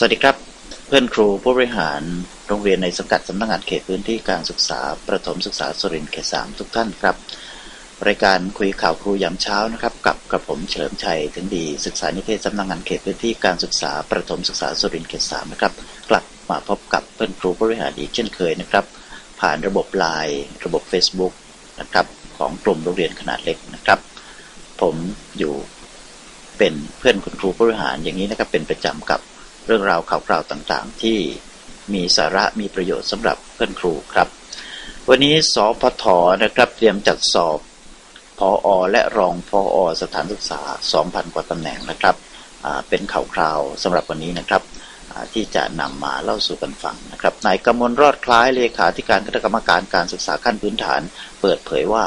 สวัสดีครับ เพื่อนครูผู้บริหารโรงเรียนในสังกัดสำนักงานเขตพื้นที่การศึกษา ประถมศึกษาสุรินทร์เขตสามทุกท่านครับ รายการคุยข่าวครูยามเช้านะครับ กับกระผมเฉลิมชัยถึงดีศึกษานิเทศสำนักงานเขตพื้นที่การศึกษา ประถมศึกษาสุรินทร์เขตสามนะครับ กลับมาพบกับเพื่อนครูผู้บริหารอีกเช่นเคยนะครับ ผ่านระบบไลน์ระบบ Facebook นะครับของกลุ่มโรงเรียนขนาดเล็กนะครับ ผมอยู่เป็นเพื่อนคุณครูผู้บริหารอย่างนี้นะครับเป็นประจำกับ เรื่องราวข่าวคราวต่างๆ ที่มีสาระมีประโยชน์สำหรับเพื่อนครูครับ วันนี้สพทนะครับเตรียมจัดสอบพออและรองพออสถานศึกษา 2,000 กว่าตำแหน่งนะครับเป็นข่าวคราวสำหรับวันนี้นะครับที่จะนำมาเล่าสู่กันฟังนะครับนายกมลรอดคล้ายเลขาธิการคณะกรรมการการศึกษาขั้นพื้นฐาน เปิดเผยว่า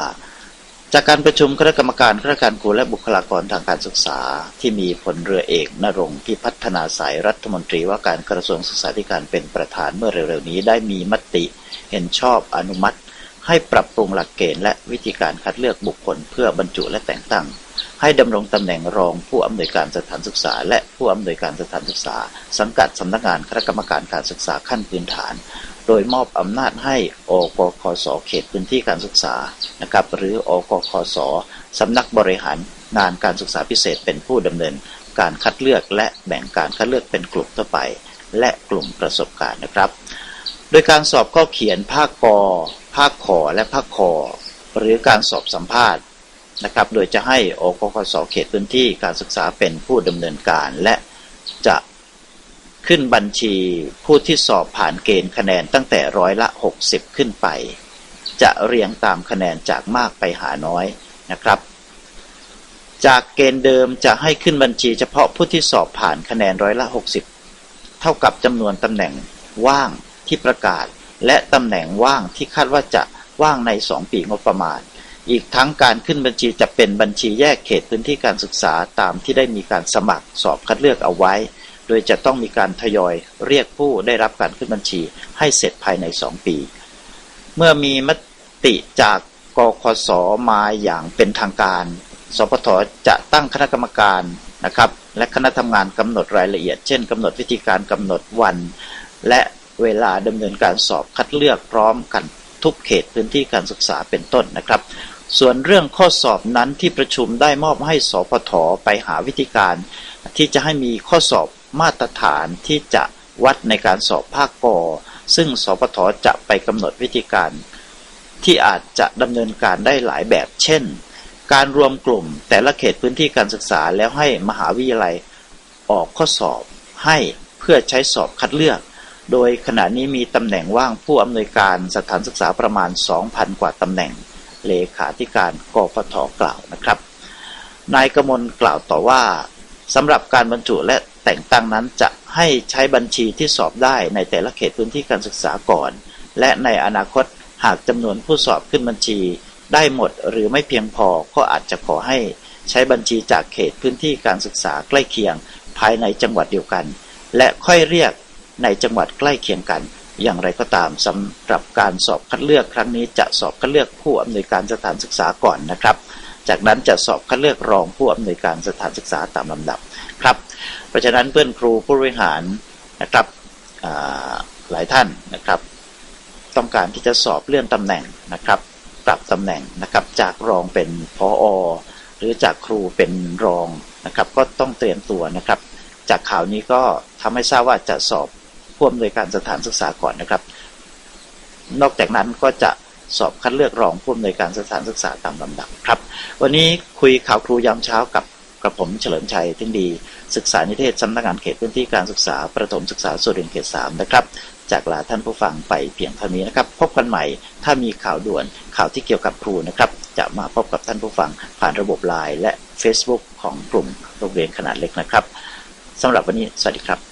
จากการประชุมคณะกรรมการข้าราชการครูและบุคลากรทางการศึกษา ที่มีผลเรือเอกนรงพิพัฒนาสายรัฐมนตรีว่าการกระทรวงศึกษาธิการเป็นประธานเมื่อเร็วๆนี้ได้มีมติ เห็นชอบอนุมัติ ให้ปรับปรุงหลักเกณฑ์และวิธีการคัดเลือกบุคคลเพื่อบรรจุและแต่งตั้ง ให้ดำรงตำแหน่งรองผู้อำนวยการสถานศึกษา และผู้อำนวยการสถานศึกษา สังกัดสำนักงานคณะกรรมการการศึกษาขั้นพื้นฐาน โดยมอบอำนาจให้อกคสเขตพื้นที่การศึกษานะครับหรืออกคสสำนักบริหารงานการศึกษาพิเศษเป็นผู้ดำเนิน การคัดเลือกและแบ่งการคัดเลือกเป็นกลุ่มทั่วไป และกลุ่มประสบการณ์นะครับ โดยการสอบข้อเขียนภาคกภาคขอและภาคคอหรือการสอบสัมภาษณ์นะครับ โดยจะให้อกคสเขตพื้นที่การศึกษาเป็นผู้ดำเนินการและจะ ขึ้นบัญชีผู้ที่สอบผ่านเกณฑ์คะแนนตั้งแต่ร้อยละ 60 ขึ้นไป จะเรียงตามคะแนนจากมากไปหาน้อยนะครับ จากเกณฑ์เดิมจะให้ขึ้นบัญชีเฉพาะผู้ที่สอบผ่านคะแนนร้อยละ 60 เท่ากับจำนวนตำแหน่งว่างที่ประกาศ และตำแหน่งว่างที่คาดว่าจะว่างใน 2 ปีงบประมาณ อีกทั้งการขึ้นบัญชีจะเป็นบัญชีแยกเขตพื้นที่การศึกษาตามที่ได้มีการสมัครสอบคัดเลือกเอาไว้ โดยจะต้องมีการทยอยเรียกผู้ได้รับการขึ้นบัญชีให้เสร็จภายใน 2 ปี เมื่อมีมติจากกคสมาอย่างเป็นทางการ สพทจะตั้งคณะกรรมการนะครับ และคณะทำงานกำหนดรายละเอียด เช่นกำหนดวิธีการกำหนดวัน และเวลาดำเนินการสอบคัดเลือกพร้อมกันทุกเขตพื้นที่การศึกษาเป็นต้นนะครับ ส่วนเรื่องข้อสอบนั้นที่ประชุมได้มอบให้สพทไปหาวิธีการ ที่จะให้มีข้อสอบ มาตรฐานที่จะวัดในการสอบภาคกอซึ่งสปทจะไปกำหนดวิธีการ ที่อาจจะดำเนินการได้หลายแบบ เช่น การรวมกลุ่มแต่ละเขตพื้นที่การศึกษาแล้วให้มหาวิทยาลัย ออกข้อสอบให้เพื่อใช้สอบคัดเลือก โดยขณะนี้มีตำแหน่งว่างผู้อำนวยการสถานศึกษาประมาณ 2,000 กว่าตำแหน่ง เลขาธิการกปทกล่าวนะครับ นายกมลกล่าวต่อว่า สำหรับการบรรจุและแต่งตั้งนั้นจะให้ใช้บัญชีที่สอบได้ในแต่ละเขตพื้นที่การศึกษาก่อน และในอนาคตหากจำนวนผู้สอบขึ้นบัญชี ได้หมดหรือไม่เพียงพอก็อาจจะขอให้ใช้บัญชีจากเขตพื้นที่การศึกษาใกล้เคียง ภายในจังหวัดเดียวกัน และค่อยเรียกในจังหวัดใกล้เคียงกัน อย่างไรก็ตามสำหรับการสอบคัดเลือกครั้งนี้จะสอบคัดเลือกผู้อำนวยการสถานศึกษาก่อนนะครับ จากนั้นจะสอบคัดเลือกรองผู้อำนวยการสถานศึกษาตามลำดับครับ เพราะฉะนั้นเพื่อนครูผู้บริหารนะครับหลายท่านนะครับ ต้องการที่จะสอบเลื่อนตำแหน่งนะครับปรับตำแหน่งนะครับจากรองเป็นพออหรือจากครูเป็นรองนะครับ ก็ต้องเตรียมตัวนะครับ จากข่าวนี้ก็ทำให้ทราบว่าจะสอบผู้อำนวยการสถานศึกษาก่อนนะครับ นอกจากนั้นก็จะสอบคัดเลือกรองผู้อำนวยการสถานศึกษาตามลำดับครับ วันนี้คุยข่าวครูยามเช้ากับกระผมเฉลิมชัยทิ้งดี ศึกษานิเทศสำนักงานเขตพื้นที่การศึกษา ประถมศึกษาสุรินทร์เขตสามนะครับ จากลาท่านผู้ฟังไปเพียงเท่านี้นะครับ พบกันใหม่ ถ้ามีข่าวด่วนข่าวที่เกี่ยวกับครูนะครับ จะมาพบกับท่านผู้ฟังผ่านระบบไลน์และ Facebook ของกลุ่มโรงเรียนขนาดเล็กนะครับสำหรับวันนี้สวัสดีครับ